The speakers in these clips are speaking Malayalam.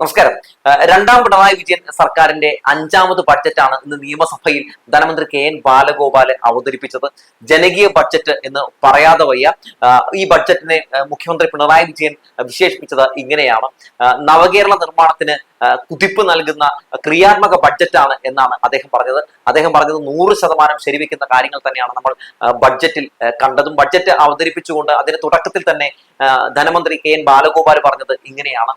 നമസ്കാരം. രണ്ടാം പിണറായി വിജയൻ സർക്കാരിന്റെ അഞ്ചാമത് ബഡ്ജറ്റാണ് ഇന്ന് നിയമസഭയിൽ ധനമന്ത്രി കെ എൻ ബാലഗോപാലൻ അവതരിപ്പിച്ചത്. ജനകീയ ബഡ്ജറ്റ് എന്ന് പറയാതെ വയ്യ. ഈ ബഡ്ജറ്റിനെ മുഖ്യമന്ത്രി പിണറായി വിജയൻ വിശേഷിപ്പിച്ചത് ഇങ്ങനെയാണ്. നവകേരള നിർമ്മാണത്തിന് കുതിപ്പ് നൽകുന്ന ക്രിയാത്മക ബഡ്ജറ്റാണ് എന്നാണ് അദ്ദേഹം പറഞ്ഞത്. അദ്ദേഹം പറഞ്ഞത് നൂറ് ശതമാനം ശരിവെക്കുന്ന കാര്യങ്ങൾ തന്നെയാണ് നമ്മൾ ബഡ്ജറ്റിൽ കണ്ടതും. ബഡ്ജറ്റ് അവതരിപ്പിച്ചുകൊണ്ട് അതിന് തുടക്കത്തിൽ തന്നെ ധനമന്ത്രി കെ എൻ ബാലഗോപാൽ പറഞ്ഞത് ഇങ്ങനെയാണ്.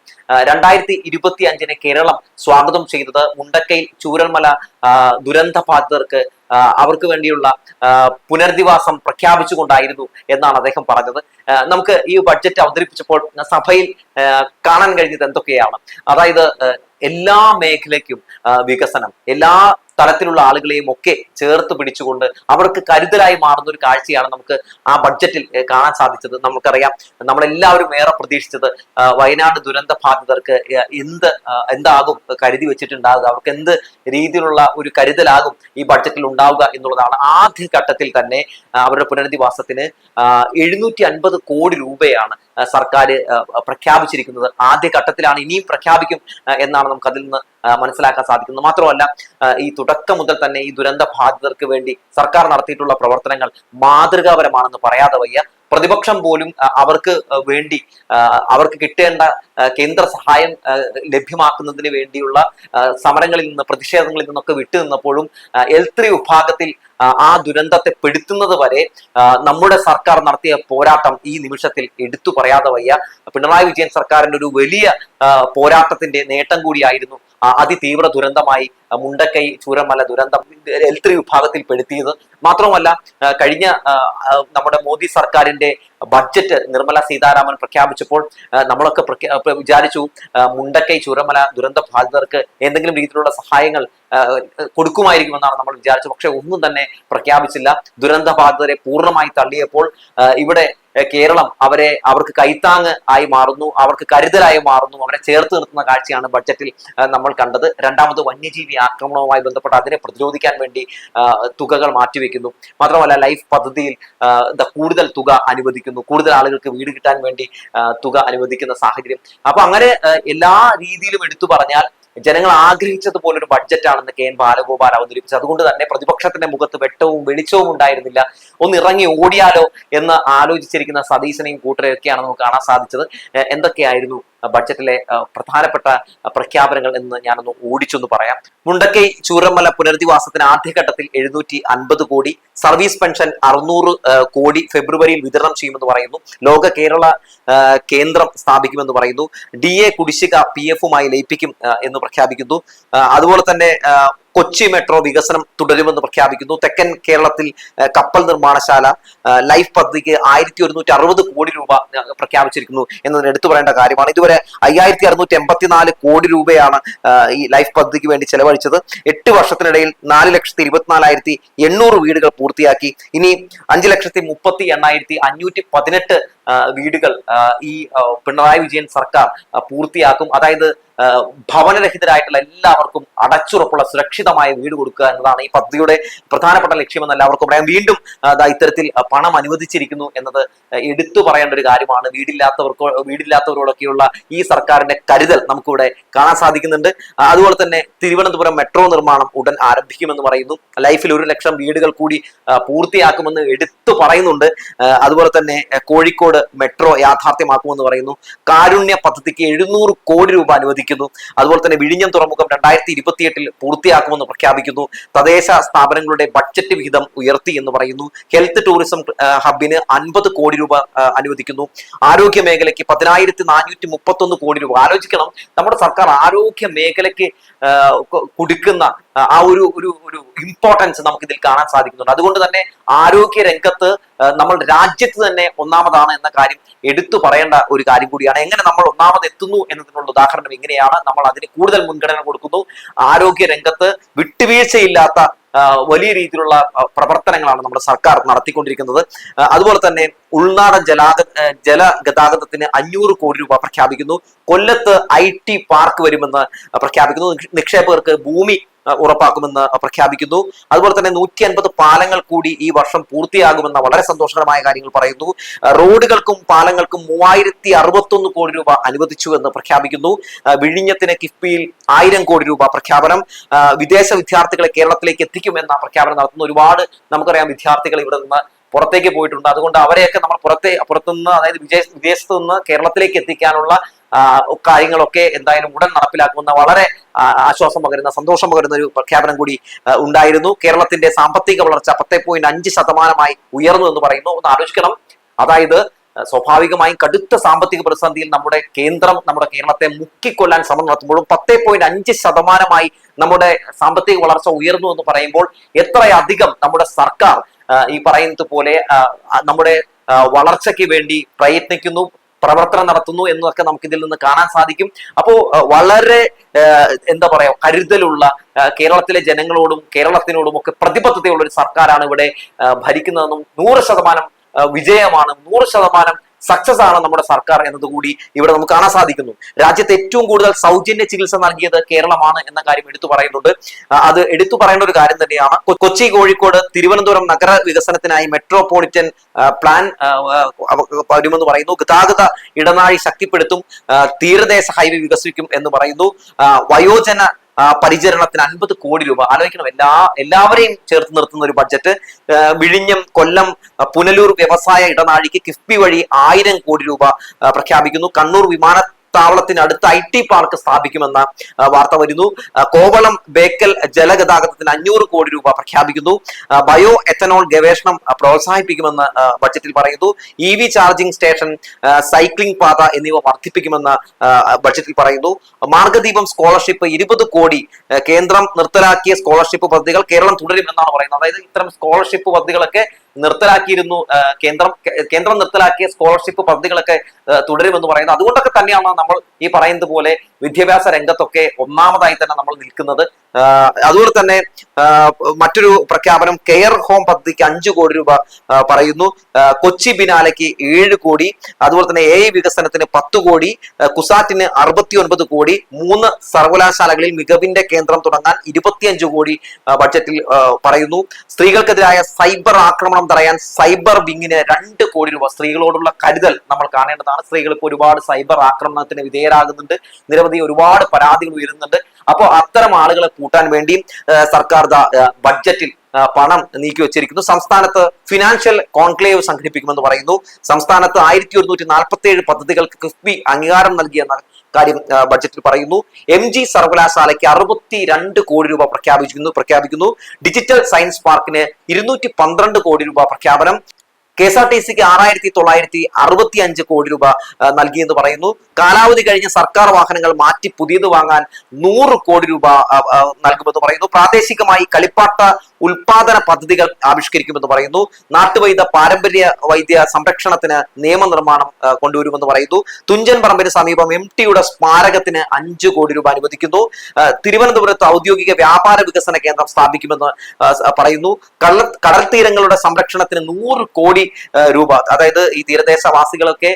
രണ്ടായിരത്തി ഇരുപത്തി അഞ്ചിന് കേരളം സ്വാഗതം ചെയ്തത് മുണ്ടക്കയിൽ ചൂരൽമല ദുരന്ത ബാധിതർക്ക് അവർക്ക് വേണ്ടിയുള്ള പുനരധിവാസം പ്രഖ്യാപിച്ചുകൊണ്ടായിരുന്നു എന്നാണ് അദ്ദേഹം പറഞ്ഞത്. നമുക്ക് ഈ ബഡ്ജറ്റ് അവതരിപ്പിച്ചപ്പോൾ സഭയിൽ കാണാൻ കഴിഞ്ഞത് എന്തൊക്കെയാണ്? അതായത് എല്ലാ മേഖലയ്ക്കും വികസനം എല്ലാ തലത്തിലുള്ള ആളുകളെയും ഒക്കെ ചേർത്ത് പിടിച്ചുകൊണ്ട് അവർക്ക് കരുതലായി മാറുന്ന ഒരു കാഴ്ചയാണ് നമുക്ക് ആ ബഡ്ജറ്റിൽ കാണാൻ സാധിച്ചത്. നമുക്കറിയാം നമ്മളെല്ലാവരും ഏറെ പ്രതീക്ഷിച്ചത് വയനാട് ദുരന്ത ബാധിതർക്ക് എന്ത് എന്താകും കരുതി വെച്ചിട്ടുണ്ടാകുക അവർക്ക് എന്ത് രീതിയിലുള്ള ഒരു കരുതലാകും ഈ ബഡ്ജറ്റിൽ ഉണ്ടാവുക എന്നുള്ളതാണ് ആദ്യ ഘട്ടത്തിൽ തന്നെ അവരുടെ പുനരധിവാസത്തിന് എഴുന്നൂറ്റി അൻപത് കോടി രൂപയാണ് സർക്കാർ പ്രഖ്യാപിച്ചിരിക്കുന്നത് ആദ്യ ഘട്ടത്തിലാണ് ഇനിയും പ്രഖ്യാപിക്കും എന്നാണ് നമുക്ക് അതിൽ നിന്ന് മനസ്സിലാക്കാൻ സാധിക്കുന്നത്. മാത്രമല്ല ഈ തുടക്കം മുതൽ തന്നെ ഈ ദുരന്ത ബാധിതർക്ക് വേണ്ടി സർക്കാർ നടത്തിയിട്ടുള്ള പ്രവർത്തനങ്ങൾ മാതൃകാപരമാണെന്ന് പറയാതെ വയ്യ. പ്രതിപക്ഷം പോലും അവർക്ക് വേണ്ടി അവർക്ക് കിട്ടേണ്ട കേന്ദ്ര സഹായം ലഭ്യമാക്കുന്നതിന് വേണ്ടിയുള്ള സമരങ്ങളിൽ നിന്ന് പ്രതിഷേധങ്ങളിൽ നിന്നൊക്കെ വിട്ടുനിന്നപ്പോഴും എൽ ത്രീ വിഭാഗത്തിൽ ആ, ദുരന്തത്തെ പെടുത്തുന്നത് വരെ നമ്മുടെ സർക്കാർ നടത്തിയ പോരാട്ടം ഈ നിമിഷത്തിൽ എടുത്തു പറയാതെ വയ്യ. പിണറായി വിജയൻ സർക്കാരിന്റെ ഒരു വലിയ പോരാട്ടത്തിന്റെ നേട്ടം കൂടിയായിരുന്നു അതിതീവ്ര ദുരന്തമായി മുണ്ടക്കൈ ചൂരമല ദുരന്തം എൽ ത്രീ വിഭാഗത്തിൽ പെടുത്തിയത് മാത്രമല്ല കഴിഞ്ഞ നമ്മുടെ മോദി സർക്കാരിന്റെ ബഡ്ജറ്റ് നിർമ്മല സീതാരാമൻ പ്രഖ്യാപിച്ചപ്പോൾ നമ്മളൊക്കെ വിചാരിച്ചു മുണ്ടക്കൈ ചൂരമല ദുരന്ത ബാധിതർക്ക് എന്തെങ്കിലും രീതിയിലുള്ള സഹായങ്ങൾ കൊടുക്കുമായിരിക്കുമെന്നാണ് നമ്മൾ വിചാരിച്ചത്. പക്ഷെ ഒന്നും തന്നെ പ്രഖ്യാപിച്ചില്ല. ദുരന്ത ബാധിതരെ പൂർണമായി തള്ളിയപ്പോൾ ഇവിടെ കേരളം അവരെ അവർക്ക് കൈത്താങ് ആയി മാറുന്നു അവർക്ക് കരുതലായി മാറുന്നു അവരെ ചേർത്ത് നിർത്തുന്ന കാഴ്ചയാണ് ബഡ്ജറ്റിൽ നമ്മൾ കണ്ടത്. രണ്ടാമത് വന്യജീവി ആക്രമണവുമായി ബന്ധപ്പെട്ട് അതിനെ പ്രതിരോധിക്കാൻ വേണ്ടി തുകകൾ മാറ്റിവെക്കുന്നു. മാത്രമല്ല ലൈഫ് പദ്ധതിയിൽ കൂടുതൽ തുക അനുവദിക്കുന്നു. കൂടുതൽ ആളുകൾക്ക് വീട് കിട്ടാൻ വേണ്ടി തുക അനുവദിക്കുന്ന സാഹചര്യം. അപ്പൊ അങ്ങനെ എല്ലാ രീതിയിലും എടുത്തു പറഞ്ഞാൽ ജനങ്ങൾ ആഗ്രഹിച്ചതുപോലെ ഒരു ബഡ്ജറ്റാണെന്ന് കെ എൻ ബാലഗോപാൽ അവതരിപ്പിച്ചു അതുകൊണ്ട് തന്നെ പ്രതിപക്ഷത്തിന്റെ മുഖത്ത് വെട്ടവും വെളിച്ചവും ഉണ്ടായിരുന്നില്ല. ഒന്ന് ഇറങ്ങി ഓടിയാലോ എന്ന് ആലോചിച്ചിരിക്കുന്ന സതീശനെയും കൂട്ടരെയൊക്കെയാണ് നമുക്ക് കാണാൻ സാധിച്ചത്. എന്തൊക്കെയായിരുന്നു ബഡ്ജറ്റിലെ പ്രധാനപ്പെട്ട പ്രഖ്യാപനങ്ങൾ എന്ന് ഞാനൊന്ന് ഓടിച്ചൊന്ന് പറയാം. മുണ്ടക്കൈ ചൂരമല പുനരധിവാസത്തിന് ആദ്യഘട്ടത്തിൽ എഴുന്നൂറ്റി അൻപത് കോടി സർവീസ് പെൻഷൻ അറുന്നൂറ് കോടി ഫെബ്രുവരിയിൽ വിതരണം ചെയ്യുമെന്ന് പറയുന്നു. ലോക കേരള കേന്ദ്രം സ്ഥാപിക്കുമെന്ന് പറയുന്നു. ഡി എ കുടിശ്ശിക പി എഫുമായി ലയിപ്പിക്കും എന്ന് പ്രഖ്യാപിക്കുന്നു. അതുപോലെ തന്നെ കൊച്ചി മെട്രോ വികസനം തുടരുമെന്ന് പ്രഖ്യാപിക്കുന്നു. തെക്കൻ കേരളത്തിൽ കപ്പൽ നിർമ്മാണശാല ലൈഫ് പദ്ധതിക്ക് ആയിരത്തി ഒരുന്നൂറ്റി അറുപത് കോടി രൂപ പ്രഖ്യാപിച്ചിരിക്കുന്നു എന്നതിന് എടുത്തു പറയേണ്ട കാര്യമാണ്. ഇതുവരെ അയ്യായിരത്തി അറുന്നൂറ്റി എൺപത്തിനാല് കോടി രൂപയാണ് ഈ ലൈഫ് പദ്ധതിക്ക് വേണ്ടി ചെലവഴിച്ചത്. എട്ട് വർഷത്തിനിടയിൽ നാല് ലക്ഷത്തി ഇരുപത്തിനാലായിരത്തി എണ്ണൂറ് വീടുകൾ പൂർത്തിയാക്കി. ഇനി അഞ്ച് ലക്ഷത്തി മുപ്പത്തി എണ്ണായിരത്തി അഞ്ഞൂറ്റി പതിനെട്ട് വീടുകൾ ഈ പിണറായി വിജയൻ സർക്കാർ പൂർത്തിയാക്കും. അതായത് ഭവനരഹിതരായിട്ടുള്ള എല്ലാവർക്കും അടച്ചുറപ്പുള്ള സുരക്ഷിതമായ വീട് കൊടുക്കുക എന്നതാണ് ഈ പദ്ധതിയുടെ പ്രധാനപ്പെട്ട ലക്ഷ്യമെന്ന് എല്ലാവർക്കും പറയാം. വീണ്ടും ഇത്തരത്തിൽ പണം അനുവദിച്ചിരിക്കുന്നു എന്നത് എടുത്തു പറയേണ്ട ഒരു കാര്യമാണ്. വീടില്ലാത്തവർക്കോ വീടില്ലാത്തവരോടൊക്കെയുള്ള ഈ സർക്കാരിന്റെ കരുതൽ നമുക്കിവിടെ കാണാൻ സാധിക്കുന്നുണ്ട്. അതുപോലെ തന്നെ തിരുവനന്തപുരം മെട്രോ നിർമ്മാണം ഉടൻ ആരംഭിക്കുമെന്ന് പറയുന്നു. ലൈഫിൽ ഒരു ലക്ഷം വീടുകൾ കൂടി പൂർത്തിയാക്കുമെന്ന് എടുത്തു പറയുന്നുണ്ട്. അതുപോലെ തന്നെ ആ, കോഴിക്കോട് മെട്രോ യാഥാർത്ഥ്യമാക്കുമെന്ന് പറയുന്നു. കാരുണ്യ പദ്ധതിക്ക് എഴുന്നൂറ് കോടി രൂപ അനുവദിക്കുന്നു. അതുപോലെ തന്നെ വിഴിഞ്ഞം തുറമുഖം രണ്ടായിരത്തി ഇരുപത്തിയെട്ടിൽ പൂർത്തിയാക്കുമെന്ന് പ്രഖ്യാപിക്കുന്നു. തദ്ദേശ സ്ഥാപനങ്ങളുടെ ബഡ്ജറ്റ് വിഹിതം ഉയർത്തി എന്ന് പറയുന്നു. ഹെൽത്ത് ടൂറിസം ഹബിന് അൻപത് കോടി രൂപ അനുവദിക്കുന്നു. ആരോഗ്യ മേഖലയ്ക്ക് പതിനായിരത്തി നാനൂറ്റി കോടി രൂപ. ആലോചിക്കണം നമ്മുടെ സർക്കാർ ആരോഗ്യ മേഖലയ്ക്ക് കൊടുക്കുന്ന ആ ഒരു ഒരു ഒരു ഇമ്പോർട്ടൻസ് നമുക്ക് ഇതിൽ കാണാൻ സാധിക്കുന്നുണ്ട്. അതുകൊണ്ട് തന്നെ ആരോഗ്യ രംഗത്ത് നമ്മൾ രാജ്യത്ത് തന്നെ ഒന്നാമതാണ് എന്ന കാര്യം എടുത്തു പറയേണ്ട ഒരു കാര്യം കൂടിയാണ്. എങ്ങനെ നമ്മൾ ഒന്നാമത് എത്തുന്നു എന്നതിനുള്ള ഉദാഹരണം ഇങ്ങനെയാണ്. നമ്മൾ അതിന് കൂടുതൽ മുൻഗണന കൊടുക്കുന്നു. ആരോഗ്യ രംഗത്ത് വിട്ടുവീഴ്ചയില്ലാത്ത വലിയ രീതിയിലുള്ള പ്രവർത്തനങ്ങളാണ് നമ്മുടെ സർക്കാർ നടത്തിക്കൊണ്ടിരിക്കുന്നത്. അതുപോലെ തന്നെ ഉൾനാടൻ ജലാഗ ജലഗതാഗതത്തിന് അഞ്ഞൂറ് കോടി രൂപ പ്രഖ്യാപിക്കുന്നു. കൊല്ലത്ത് ഐ ടി പാർക്ക് വരുമെന്ന് പ്രഖ്യാപിക്കുന്നു. നിക്ഷേപകർക്ക് ഭൂമി ഉറപ്പാക്കുമെന്ന് പ്രഖ്യാപിക്കുന്നു. അതുപോലെ തന്നെ നൂറ്റി അൻപത് പാലങ്ങൾ കൂടി ഈ വർഷം പൂർത്തിയാകുമെന്ന വളരെ സന്തോഷകരമായ കാര്യങ്ങൾ പറയുന്നു. റോഡുകൾക്കും പാലങ്ങൾക്കും മൂവായിരത്തി അറുപത്തൊന്ന് കോടി രൂപ അനുവദിച്ചു എന്ന് പ്രഖ്യാപിക്കുന്നു. വിഴിഞ്ഞത്തിന് കിഫ്ബിയിൽ ആയിരം കോടി രൂപ പ്രഖ്യാപനം. വിദേശ വിദ്യാർത്ഥികളെ കേരളത്തിലേക്ക് എത്തിക്കുമെന്ന പ്രഖ്യാപനം നടത്തുന്നു. ഒരുപാട് നമുക്കറിയാം വിദ്യാർത്ഥികൾ ഇവിടെ നിന്ന് പുറത്തേക്ക് പോയിട്ടുണ്ട്. അതുകൊണ്ട് അവരെയൊക്കെ നമ്മൾ പുറത്തെ പുറത്തുനിന്ന് അതായത് വിദേശ വിദേശത്ത് നിന്ന് കേരളത്തിലേക്ക് എത്തിക്കാനുള്ള കാര്യങ്ങളൊക്കെ എന്തായാലും ഉടൻ നടപ്പിലാക്കുമെന്ന വളരെ ആശ്വാസം പകരുന്ന സന്തോഷം പകരുന്ന ഒരു പ്രഖ്യാപനം കൂടി ഉണ്ടായിരുന്നു. കേരളത്തിന്റെ സാമ്പത്തിക വളർച്ച പത്തേ പോയിന്റ് അഞ്ച് ശതമാനമായി ഉയർന്നു എന്ന് പറയുന്നു. ഒന്ന് ആലോചിക്കണം. അതായത് സ്വാഭാവികമായും കടുത്ത സാമ്പത്തിക പ്രതിസന്ധിയിൽ നമ്മുടെ കേന്ദ്രം നമ്മുടെ കേരളത്തെ മുക്കിക്കൊല്ലാൻ ശ്രമം നടത്തുമ്പോഴും പത്തേ പോയിന്റ് അഞ്ച് ശതമാനമായി നമ്മുടെ സാമ്പത്തിക വളർച്ച ഉയർന്നു എന്ന് പറയുമ്പോൾ എത്രയധികം നമ്മുടെ സർക്കാർ ഈ പറയുന്നത് പോലെ നമ്മുടെ വളർച്ചയ്ക്ക് വേണ്ടി പ്രയത്നിക്കുന്നു. പ്രവർത്തനം നടത്തുന്നു എന്നൊക്കെ നമുക്ക് ഇതിൽ നിന്ന് കാണാൻ സാധിക്കും. അപ്പോ വളരെ എന്താ പറയാ കരുതലുള്ള കേരളത്തിലെ ജനങ്ങളോടും കേരളത്തിനോടും ഒക്കെ പ്രതിബദ്ധതയുള്ള ഒരു സർക്കാരാണ് ഇവിടെ ഭരിക്കുന്നതെന്നും നൂറ് ശതമാനം വിജയമാണ്. നൂറ് ശതമാനം സക്സസ് ആണ് നമ്മുടെ സർക്കാർ എന്നതുകൂടി ഇവിടെ നമുക്ക് കാണാൻ സാധിക്കുന്നു. രാജ്യത്ത് ഏറ്റവും കൂടുതൽ സൗജന്യ ചികിത്സ നൽകിയത് കേരളമാണ് എന്ന കാര്യം എടുത്തു പറയുന്നുണ്ട്. അത് എടുത്തു പറയേണ്ട ഒരു കാര്യം തന്നെയാണ്. കൊച്ചി കോഴിക്കോട് തിരുവനന്തപുരം നഗര വികസനത്തിനായി മെട്രോപൊളിറ്റൻ പ്ലാൻ വരുമെന്ന് പറയുന്നു. ഗതാഗത ഇടനാഴി ശക്തിപ്പെടുത്തും തീരദേശ ഹൈവേ വികസിക്കും എന്ന് പറയുന്നു. വയോജന പരിചരണത്തിന് അൻപത് കോടി രൂപ. ആലോചിക്കണം എല്ലാ എല്ലാവരെയും ചേർത്ത് നിർത്തുന്ന ഒരു ബഡ്ജറ്റ് വിഴിഞ്ഞം കൊല്ലം പുനലൂർ വ്യവസായ ഇടനാഴിക്ക് കിഫ്ബി വഴി ആയിരം കോടി രൂപ പ്രഖ്യാപിക്കുന്നു. കണ്ണൂർ വിമാന താവളത്തിനടുത്ത് ഐ ടി പാർക്ക് സ്ഥാപിക്കുമെന്ന വാർത്ത വരുന്നു. കോവളം ബേക്കൽ ജലഗതാഗതത്തിന് അഞ്ഞൂറ് കോടി രൂപ പ്രഖ്യാപിക്കുന്നു. ബയോ എത്തനോൾ ഗവേഷണം പ്രോത്സാഹിപ്പിക്കുമെന്ന് ബജറ്റിൽ പറയുന്നു. E V charging station cycling പാത എന്നിവ വർദ്ധിപ്പിക്കുമെന്ന് ബജറ്റിൽ പറയുന്നു. മാർഗദീപം സ്കോളർഷിപ്പ് ഇരുപത് കോടി കേന്ദ്രം നിർത്തലാക്കിയ സ്കോളർഷിപ്പ് പദ്ധതികൾ കേരളം തുടരുമെന്നാണ് പറയുന്നത്. അതായത് ഇത്തരം സ്കോളർഷിപ്പ് പദ്ധതികളൊക്കെ നിർത്തലാക്കിയിരുന്നു. കേന്ദ്രം കേന്ദ്രം നിർത്തലാക്കിയ സ്കോളർഷിപ്പ് പദ്ധതികളൊക്കെ തുടരുമെന്ന് പറയുന്നത്. അതുകൊണ്ടൊക്കെ തന്നെയാണ് നമ്മൾ ഈ പറയുന്നത് പോലെ വിദ്യാഭ്യാസ രംഗത്തൊക്കെ ഒന്നാമതായി തന്നെ നമ്മൾ നിൽക്കുന്നത്. അതുപോലെ തന്നെ മറ്റൊരു പ്രഖ്യാപനം കെയർ ഹോം പദ്ധതിക്ക് അഞ്ചു കോടി രൂപ പറയുന്നു. കൊച്ചി ബിനാലയ്ക്ക് ഏഴ് കോടി. അതുപോലെ തന്നെ എ വികസനത്തിന് പത്ത് കോടി. കുസാറ്റിന് അറുപത്തി ഒൻപത് കോടി. മൂന്ന് സർവകലാശാലകളിൽ മികവിന്റെ കേന്ദ്രം തുടങ്ങാൻ ഇരുപത്തിയഞ്ച് കോടി ബഡ്ജറ്റിൽ പറയുന്നു. സ്ത്രീകൾക്കെതിരായ സൈബർ ആക്രമണം തടയാൻ സൈബർ വിങ്ങിന് രണ്ട് കോടി രൂപ. സ്ത്രീകളോടുള്ള കരുതൽ നമ്മൾ കാണേണ്ടതാണ്. സ്ത്രീകൾ ഇപ്പോൾ ഒരുപാട് സൈബർ ആക്രമണത്തിന് വിധേയരാകുന്നുണ്ട്. നിരവധി ഒരുപാട് പരാതികൾ ഉയരുന്നുണ്ട്. അപ്പോൾ അത്തരം ആളുകളെ കൂട്ടാൻ വേണ്ടി സർക്കാർ ബഡ്ജറ്റിൽ പണം നീക്കി വെച്ചിരിക്കുന്നു. സംസ്ഥാനത്ത് ഫിനാൻഷ്യൽ കോൺക്ലേവ് സംഘടിപ്പിക്കുമെന്ന് പറയുന്നു. സംസ്ഥാനത്ത് ആയിരത്തി ഒരുന്നൂറ്റി നാൽപ്പത്തി ഏഴ് പദ്ധതികൾക്ക് കിഫ്ബി അംഗീകാരം നൽകിയെന്ന കാര്യം ബഡ്ജറ്റിൽ പറയുന്നു. എം ജി സർവകലാശാലയ്ക്ക് അറുപത്തി രണ്ട് കോടി രൂപ പ്രഖ്യാപിക്കുന്നു പ്രഖ്യാപിക്കുന്നു. ഡിജിറ്റൽ സയൻസ് പാർക്കിന് ഇരുന്നൂറ്റി പന്ത്രണ്ട് കോടി രൂപ പ്രഖ്യാപനം. കെ എസ് ആർ ടി സിക്ക് ആറായിരത്തി തൊള്ളായിരത്തി അറുപത്തി അഞ്ച് കോടി രൂപ നൽകിയെന്ന് പറയുന്നു. കാലാവധി കഴിഞ്ഞ സർക്കാർ വാഹനങ്ങൾ മാറ്റി പുതിയത് വാങ്ങാൻ നൂറ് കോടി രൂപ നൽകുമെന്ന് പറയുന്നു. പ്രാദേശികമായി കളിപ്പാട്ട ഉൽപാദന പദ്ധതികൾ ആവിഷ്കരിക്കുമെന്ന് പറയുന്നു. നാട്ടുവൈദ്യ പാരമ്പര്യ വൈദ്യ സംരക്ഷണത്തിന് നിയമനിർമ്മാണം കൊണ്ടുവരുമെന്ന് പറയുന്നു. തുഞ്ചൻ പറമ്പിന് സമീപം എം ടിയുടെ സ്മാരകത്തിന് അഞ്ച് കോടി രൂപ അനുവദിക്കുന്നു. തിരുവനന്തപുരത്ത് ഔദ്യോഗിക വ്യാപാര വികസന കേന്ദ്രം സ്ഥാപിക്കുമെന്ന് പറയുന്നു. കള്ള കടൽ തീരങ്ങളുടെ സംരക്ഷണത്തിന് നൂറ് കോടി രൂപ. അതായത് ഈ തീരദേശവാസികളൊക്കെ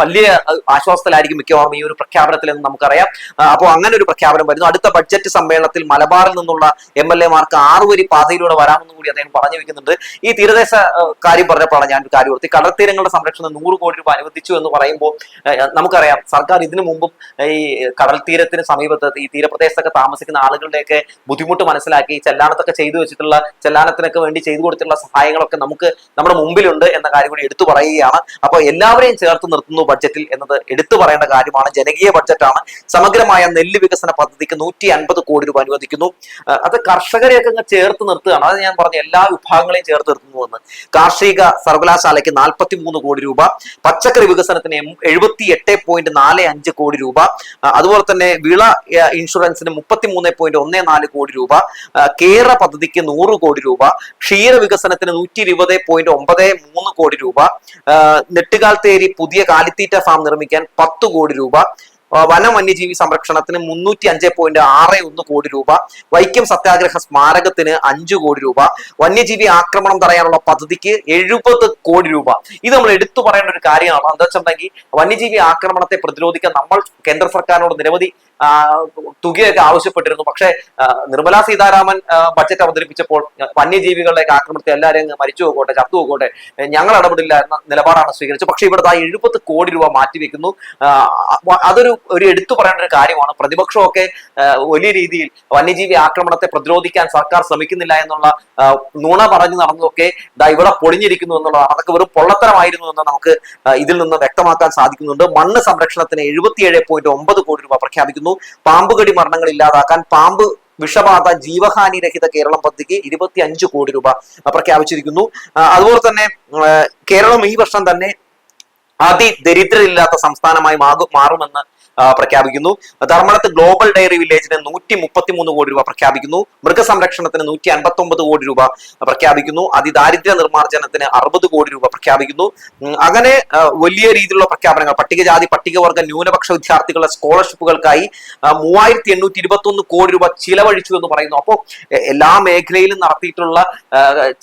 വലിയ ആശ്വാസത്തിലായിരിക്കും മിക്കവാറും ഈ ഒരു പ്രഖ്യാപനത്തിൽ എന്ന് നമുക്കറിയാം അപ്പോൾ അങ്ങനെ ഒരു പ്രഖ്യാപനം വരുന്നു. അടുത്ത ബഡ്ജറ്റ് സമ്മേളനത്തിൽ മലബാറിൽ നിന്നുള്ള എം എൽ എമാർക്ക് ആറുവരി പാതയിലൂടെ വരാമെന്ന് കൂടി അദ്ദേഹം പറഞ്ഞു വെക്കുന്നുണ്ട് ഈ തീരദേശ കാര്യം പറഞ്ഞപ്പോഴാണ് ഞാൻ കാര്യം ഓർത്തി കടൽത്തീരങ്ങളുടെ സംരക്ഷണം നൂറ് കോടി രൂപ അനുവദിച്ചു എന്ന് പറയുമ്പോൾ നമുക്കറിയാം സർക്കാർ ഇതിനു മുമ്പും ഈ കടൽത്തീരത്തിന് സമീപത്ത് ഈ തീരപ്രദേശത്തൊക്കെ താമസിക്കുന്ന ആളുകളുടെയൊക്കെ ബുദ്ധിമുട്ട് മനസ്സിലാക്കി ചെല്ലാനത്തൊക്കെ ചെയ്തു വെച്ചിട്ടുള്ള ചെല്ലാനത്തിനൊക്കെ വേണ്ടി ചെയ്തു കൊടുത്തിട്ടുള്ള സഹായങ്ങളൊക്കെ നമുക്ക് നമ്മുടെ മുമ്പിലുണ്ട് എന്ന കാര്യം കൂടി എടുത്തു പറയുകയാണ്. അപ്പോൾ എല്ലാവരെയും ചേർത്ത് നിർത്തുന്നു ബഡ്ജറ്റിൽ എന്നത് എടുത്തു പറയേണ്ട കാര്യമാണ്. ജനകീയ ബഡ്ജറ്റാണ്. സമഗ്രമായ നെല്ല് വികസന പദ്ധതിക്ക് നൂറ്റി അൻപത് കോടി രൂപ അനുവദിക്കുന്നു. അത് കർഷകരെയൊക്കെ ചേർത്ത് നിർത്തുകയാണ്. അത് ഞാൻ പറഞ്ഞ എല്ലാ വിഭാഗങ്ങളെയും ചേർത്ത് നിർത്തുന്നു എന്ന് കാർഷിക സർവകലാശാലയ്ക്ക് നാൽപ്പത്തി മൂന്ന് കോടി രൂപ. പച്ചക്കറി വികസനത്തിന് എഴുപത്തി എട്ട് പോയിന്റ് നാല് അഞ്ച് കോടി രൂപ. അതുപോലെ തന്നെ വിള ഇൻഷുറൻസിന് മുപ്പത്തി മൂന്ന് പോയിന്റ് ഒന്ന് നാല് കോടി രൂപ. കേര പദ്ധതിക്ക് നൂറ് കോടി രൂപ. ക്ഷീര വികസനത്തിന് നൂറ്റി ഇരുപത് പോയിന്റ് ഒമ്പത് മൂന്ന് കോടി രൂപ. നെട്ടുകാൽത്തേരി പുതിയ കാലിത്തീറ്റ ഫാം നിർമ്മിക്കാൻ പത്ത് കോടി രൂപ. വനം വന്യജീവി സംരക്ഷണത്തിന് മുന്നൂറ്റി അഞ്ച് പോയിന്റ് ആറ് ഒന്ന് കോടി രൂപ. വൈക്കം സത്യാഗ്രഹ സ്മാരകത്തിന് അഞ്ചു കോടി രൂപ. വന്യജീവി ആക്രമണം തടയാനുള്ള പദ്ധതിക്ക് എഴുപത് കോടി രൂപ. ഇത് നമ്മൾ എടുത്തു പറയേണ്ട ഒരു കാര്യമാണ്. എന്താ വെച്ചിട്ടുണ്ടെങ്കിൽ വന്യജീവി ആക്രമണത്തെ പ്രതിരോധിക്കാൻ നമ്മൾ കേന്ദ്ര സർക്കാരിനോട് നിരവധി തുകയൊക്കെ ആവശ്യപ്പെട്ടിരുന്നു. പക്ഷേ നിർമ്മലാ സീതാരാമൻ ബഡ്ജറ്റ് അവതരിപ്പിച്ചപ്പോൾ വന്യജീവികളുടെയൊക്കെ വന്യജീവികളുടെ ആക്രമണത്തെ എല്ലാവരെയും മരിച്ചു പോകട്ടെ ചത്തു പോകട്ടെ ഞങ്ങൾ ഇടപെടില്ല എന്ന നിലപാടാണ് സ്വീകരിച്ചത്. പക്ഷേ ഇവിടുത്തെ ആ എഴുപത് കോടി രൂപ മാറ്റിവെക്കുന്നു. വെക്കുന്നു അതൊരു ഒരു എടുത്തു പറയേണ്ട ഒരു കാര്യമാണ്. പ്രതിപക്ഷമൊക്കെ വലിയ രീതിയിൽ വന്യജീവി ആക്രമണത്തെ പ്രതിരോധിക്കാൻ സർക്കാർ ശ്രമിക്കുന്നില്ല എന്നുള്ള നുണ പറഞ്ഞു നടന്നതൊക്കെ ദാ ഇവിടെ പൊളിഞ്ഞിരിക്കുന്നു എന്നുള്ളതാണ്. അതൊക്കെ വെറും പൊള്ളത്തരമായിരുന്നു എന്ന് നമുക്ക് ഇതിൽ നിന്ന് വ്യക്തമാക്കാൻ സാധിക്കുന്നുണ്ട്. മണ്ണ് സംരക്ഷണത്തിന് എഴുപത്തിയേഴ് പോയിന്റ് ഒമ്പത് കോടി രൂപ പ്രഖ്യാപിക്കുന്നു. പാമ്പുകടി മരണങ്ങൾ ഇല്ലാതാക്കാൻ പാമ്പ് വിഷബാധ ജീവഹാനി രഹിത കേരളം പദ്ധതിക്ക് ഇരുപത്തി അഞ്ച് കോടി രൂപ പ്രഖ്യാപിച്ചിരിക്കുന്നു. അതുപോലെ തന്നെ കേരളം ഈ വർഷം തന്നെ അതിദരിദ്രരില്ലാത്ത സംസ്ഥാനമായി മാറുമെന്ന് പ്രഖ്യാപിക്കുന്നു. ധർമ്മടത്ത് ഗ്ലോബൽ ഡയറി വില്ലേജിന് നൂറ്റി മുപ്പത്തി മൂന്ന് കോടി രൂപ പ്രഖ്യാപിക്കുന്നു. മൃഗസംരക്ഷണത്തിന് നൂറ്റി അൻപത്തി ഒമ്പത് കോടി രൂപ പ്രഖ്യാപിക്കുന്നു. അതിദാരിദ്ര്യ നിർമ്മാർജനത്തിന് അറുപത് കോടി രൂപ പ്രഖ്യാപിക്കുന്നു. അങ്ങനെ വലിയ രീതിയിലുള്ള പ്രഖ്യാപനങ്ങൾ പട്ടികജാതി പട്ടികവർഗ ന്യൂനപക്ഷ വിദ്യാർത്ഥികളുടെ സ്കോളർഷിപ്പുകൾക്കായി മൂവായിരത്തി എണ്ണൂറ്റി ഇരുപത്തി ഒന്ന് കോടി രൂപ ചിലവഴിച്ചു എന്ന് പറയുന്നു. അപ്പോൾ എല്ലാ മേഖലയിലും നടത്തിയിട്ടുള്ള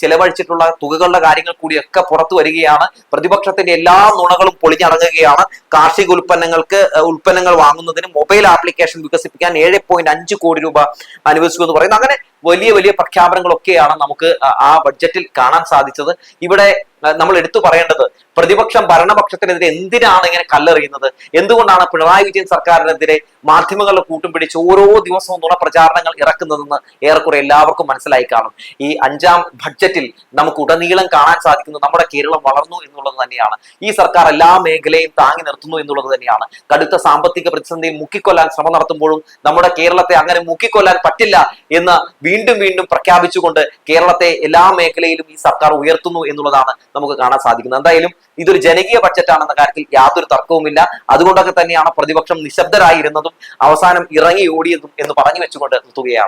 ചിലവഴിച്ചിട്ടുള്ള തുകകളുടെ കാര്യങ്ങൾ കൂടിയൊക്കെ പുറത്തു വരികയാണ്. പ്രതിപക്ഷത്തിന്റെ എല്ലാ നുണകളും പൊളിഞ്ഞടങ്ങുകയാണ്. കാർഷിക ഉൽപ്പന്നങ്ങൾക്ക് ഉൽപ്പന്നങ്ങൾ വാങ്ങുന്നതിന് മൊബൈൽ ആപ്ലിക്കേഷൻ വികസിപ്പിക്കാൻ ഏഴ് പോയിന്റ് അഞ്ച് കോടി രൂപ അനുവദിച്ചു എന്ന് പറയുന്നു. അങ്ങനെ വലിയ വലിയ പ്രഖ്യാപനങ്ങളൊക്കെയാണ് നമുക്ക് ആ- ബഡ്ജറ്റിൽ കാണാൻ സാധിച്ചത്. ഇവിടെ നമ്മൾ എടുത്തു പറയേണ്ടത് പ്രതിപക്ഷം ഭരണപക്ഷത്തിനെതിരെ എന്തിനാണ് ഇങ്ങനെ കല്ലെറിയുന്നത്? എന്തുകൊണ്ടാണ് പിണറായി വിജയൻ സർക്കാരിനെതിരെ മാധ്യമങ്ങളുടെ കൂട്ടും പിടിച്ച് ഓരോ ദിവസവും നുണപ്രചാരണങ്ങൾ ഇറക്കുന്നതെന്ന് ഏറെക്കുറെ എല്ലാവർക്കും മനസ്സിലായി കാണും. ഈ അഞ്ചാം ബഡ്ജറ്റിൽ നമുക്ക് ഉടനീളം കാണാൻ സാധിക്കുന്നത് നമ്മുടെ കേരളം വളർന്നു എന്നുള്ളത് തന്നെയാണ്. ഈ സർക്കാർ എല്ലാ മേഖലയും താങ്ങി നിർത്തുന്നു എന്നുള്ളത് തന്നെയാണ്. കടുത്ത സാമ്പത്തിക പ്രതിസന്ധിയിൽ മുക്കിക്കൊല്ലാൻ ശ്രമം നടത്തുമ്പോഴും നമ്മുടെ കേരളത്തെ അങ്ങനെ മുക്കിക്കൊല്ലാൻ പറ്റില്ല എന്ന് വീണ്ടും വീണ്ടും പ്രഖ്യാപിച്ചുകൊണ്ട് കേരളത്തെ എല്ലാ മേഖലയിലും ഈ സർക്കാർ ഉയർത്തുന്നു എന്നുള്ളതാണ് നമുക്ക് കാണാൻ സാധിക്കുന്നത്. എന്തായാലും ഇതൊരു ജനകീയ ബഡ്ജറ്റാണെന്ന കാര്യത്തിൽ യാതൊരു തർക്കവുമില്ല. അതുകൊണ്ടൊക്കെ തന്നെയാണ് പ്രതിപക്ഷം നിശബ്ദരായിരുന്നതും അവസാനം ഇറങ്ങി ഓടിയതും എന്ന് പറഞ്ഞു വെച്ചുകൊണ്ട് നിർത്തുകയാണ്.